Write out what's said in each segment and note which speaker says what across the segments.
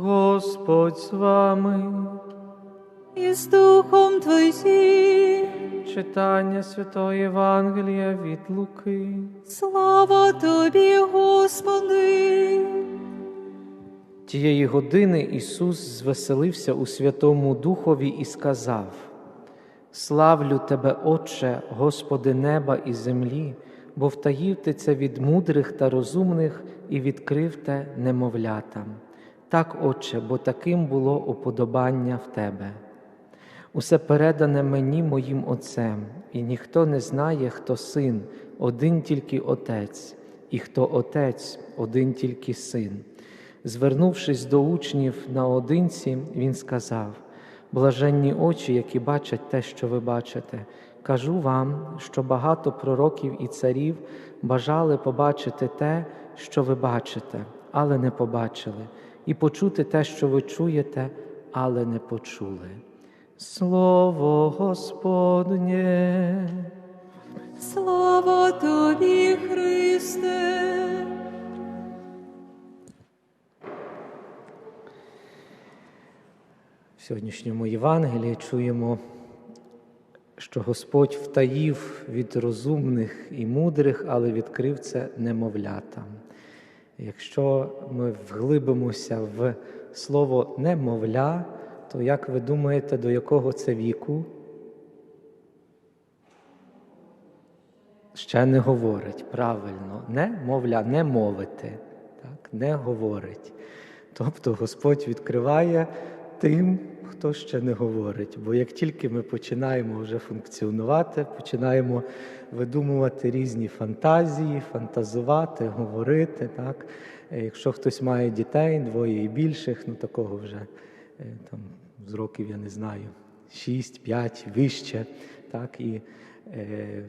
Speaker 1: Господь з вами.
Speaker 2: і з Духом Твоїм.
Speaker 1: Читання Святої Євангелія від Луки.
Speaker 2: Слава Тобі, Господи!
Speaker 1: Тієї години Ісус звеселився у Святому Духові і сказав: Славлю Тебе, Отче, Господи неба і землі, бо втаїв Ти це від мудрих та розумних і відкрив те немовлятам. Так, Отче, бо таким було уподобання в Тебе. Усе передане мені моїм Отцем, і ніхто не знає, хто син, один тільки Отець, і хто Отець, один тільки син. Звернувшись до учнів наодинці, він сказав: Блаженні очі, які бачать те, що ви бачите. Кажу вам, що багато пророків і царів бажали побачити те, що ви бачите, але не побачили, і почути те, що ви чуєте, але не почули. Слово Господнє.
Speaker 2: Слава Тобі, Христе!
Speaker 1: В сьогоднішньому Євангелії чуємо, що Господь втаїв від розумних і мудрих, але відкрив це немовлятам. Якщо ми вглибимося в слово немовля, то як ви думаєте, до якого це віку? Ще не говорить правильно, не мовля, не мовити, так, не говорить. Тобто Господь відкриває тим, хто ще не говорить. Бо як тільки ми починаємо вже функціонувати, починаємо видумувати різні фантазії, фантазувати, говорити. Так? Е, Якщо хтось має дітей, двоє і більших, ну такого вже е, там, з років, я не знаю, 6-5 вище. Так? І е,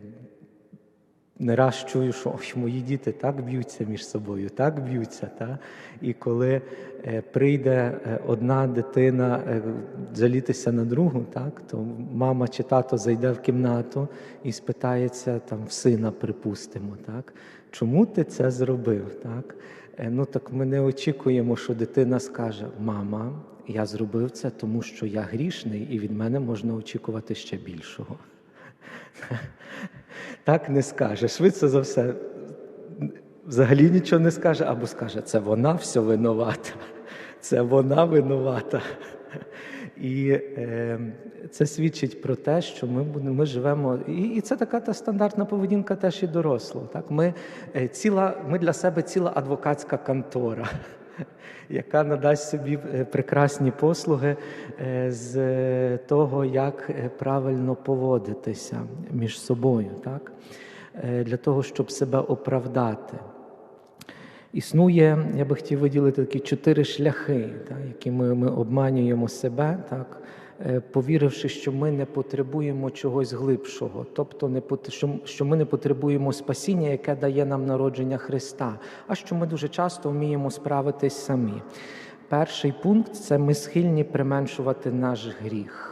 Speaker 1: не раз чую, що ой, мої діти так б'ються між собою, так б'ються. Та? І коли е, прийде е, одна дитина е, жалітися на другу, так? то мама чи тато зайде в кімнату і спитається там в сина, припустимо, так? чому ти це зробив? Так? Ну так ми не очікуємо, що дитина скаже: Мама, я зробив це, тому що я грішний, і від мене можна очікувати ще більшого. Так не скаже. Швидше за все, взагалі нічого не скаже, або скаже, це вона все винувата, це вона винувата. І е, це свідчить про те, що ми ми живемо, і, і це така та стандартна поведінка теж і дорослого. Так? Ми, е, ціла, ми для себе ціла адвокатська контора, яка надасть собі е, прекрасні послуги е, з е, того, як правильно поводитися між собою, так? Для того, щоб себе оправдати. Існує, я би хотів виділити такі чотири шляхи, так, якими ми обманюємо себе, так, повіривши, що ми не потребуємо чогось глибшого, тобто не що, що ми не потребуємо спасіння, яке дає нам народження Христа, а що ми дуже часто вміємо справитись самі. Перший пункт це ми схильні применшувати наш гріх.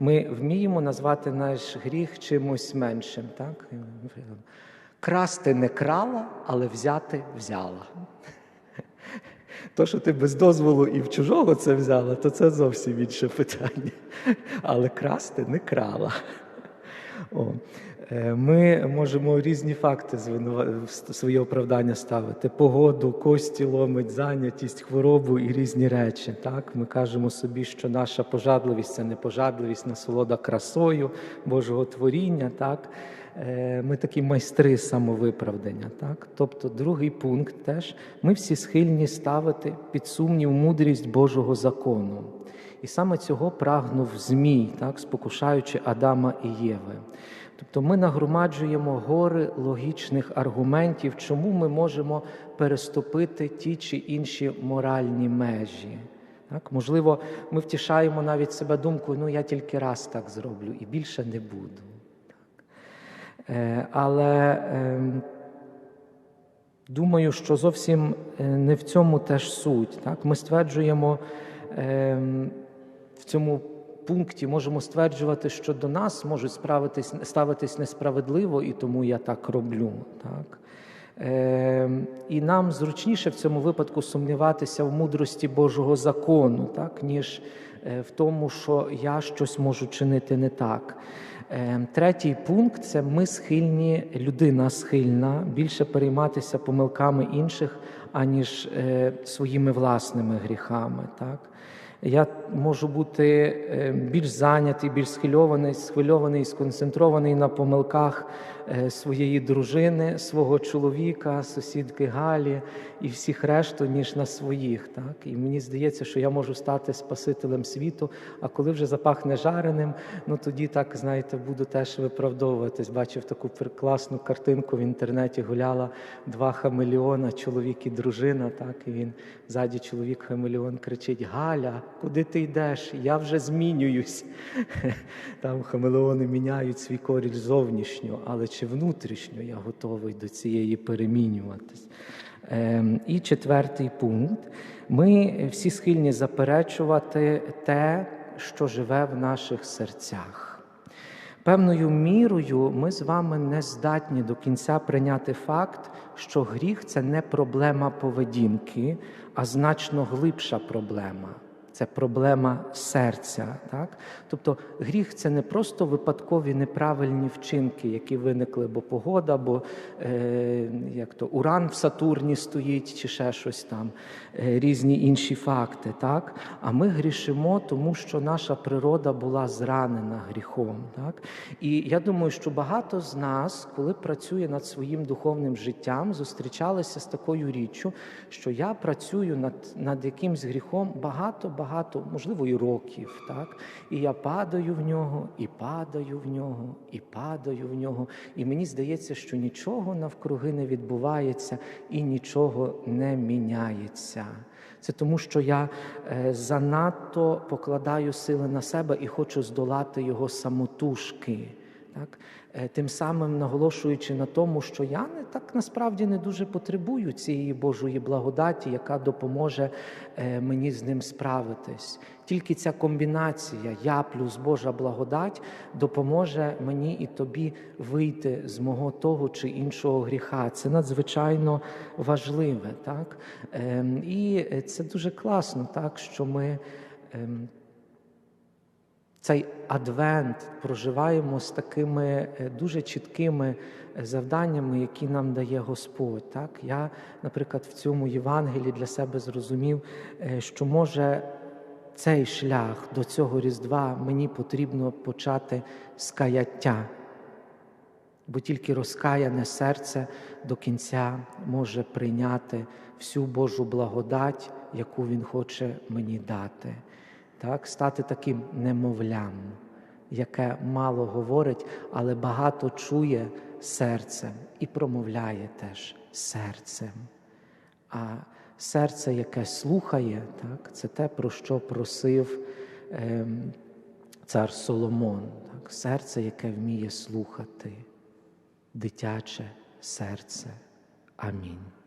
Speaker 1: Ми вміємо назвати наш гріх чимось меншим. Так? Красти не крала, але взяти взяла. То, що ти без дозволу і в чужого це взяла, то це зовсім інше питання. Але красти не крала. О. е, Ми можемо різні факти своє оправдання ставити: погоду, кості ломить, зайнятість, хворобу і різні речі. Так? Ми кажемо собі, що наша пожадливість це не пожадливість, насолода красою Божого творіння. Так? Е, Ми такі майстри самовиправдання. Так? Тобто, другий пункт теж ми всі схильні ставити під сумнів мудрість Божого закону. І саме цього прагнув Змій, так, спокушаючи Адама і Єви. Тобто ми нагромаджуємо гори логічних аргументів, чому ми можемо переступити ті чи інші моральні межі. Так? Можливо, ми втішаємо навіть себе думкою, ну я тільки раз так зроблю і більше не буду. Е, але ем, думаю, що зовсім е, не в цьому теж суть. Так? Ми стверджуємо ем, в цьому пункті, можемо стверджувати, що до нас можуть справитись, ставитись несправедливо, і тому я так роблю. Так? Е, І нам зручніше в цьому випадку сумніватися в мудрості Божого закону, так, ніж е, в тому, що я щось можу чинити не так. Е, Третій пункт це ми схильні, людина схильна більше перейматися помилками інших, аніж е, своїми власними гріхами. Так? Я можу бути е, більш зайнятий, більш схвильований, схвильований, сконцентрований на помилках е, своєї дружини, свого чоловіка, сусідки Галі і всіх решту, ніж на своїх. Так? І мені здається, що я можу стати Спасителем світу, а коли вже запахне жареним, ну тоді так, знаєте, буду теж виправдовуватись. Бачив таку класну картинку в інтернеті гуляла два хамелеона, чоловік і дружина. Так? І він ззаді чоловік хамелеон кричить: Галя, куди ти йдеш? Я вже змінююсь. Там хамелеони міняють свій корінь зовнішньо, але чи внутрішньо я готовий до цієї перемінюватись. Ем, І четвертий пункт. Ми всі схильні заперечувати те, що живе в наших серцях. Певною мірою ми з вами не здатні до кінця прийняти факт, що гріх це не проблема поведінки, а значно глибша проблема. Це проблема серця. Так? Тобто гріх це не просто випадкові неправильні вчинки, які виникли, бо погода, бо е, як то уран в Сатурні стоїть, чи ще щось там, е, різні інші факти. Так? А ми грішимо, тому що наша природа була зранена гріхом. Так? І я думаю, що багато з нас, коли працює над своїм духовним життям, зустрічалися з такою річчю, що я працюю над, над якимсь гріхом багато-багато, можливо, і років. Так? І я падаю в нього, і падаю в нього, і падаю в нього. І мені здається, що нічого навкруги не відбувається і нічого не міняється. Це тому, що я е, занадто покладаю сили на себе і хочу здолати його самотужки. Так? Е, Тим самим наголошуючи на тому, що я не так насправді не дуже потребую цієї Божої благодаті, яка допоможе е, мені з ним справитись. Тільки ця комбінація я плюс Божа благодать допоможе мені і тобі вийти з мого того чи іншого гріха. Це надзвичайно важливе. Так? Ем, І це дуже класно, так, що ми. Цей адвент проживаємо з такими е, дуже чіткими е, завданнями, які нам дає Господь. Так? Я, наприклад, в цьому Євангелії для себе зрозумів, е, що може цей шлях до цього Різдва мені потрібно почати з каяття. Бо тільки розкаяне серце до кінця може прийняти всю Божу благодать, яку Він хоче мені дати. Так, стати таким немовлям, яке мало говорить, але багато чує серцем і промовляє теж серцем. А серце, яке слухає, так, це те, про що просив ем, цар Соломон. Так, серце, яке вміє слухати, дитяче серце. Амінь.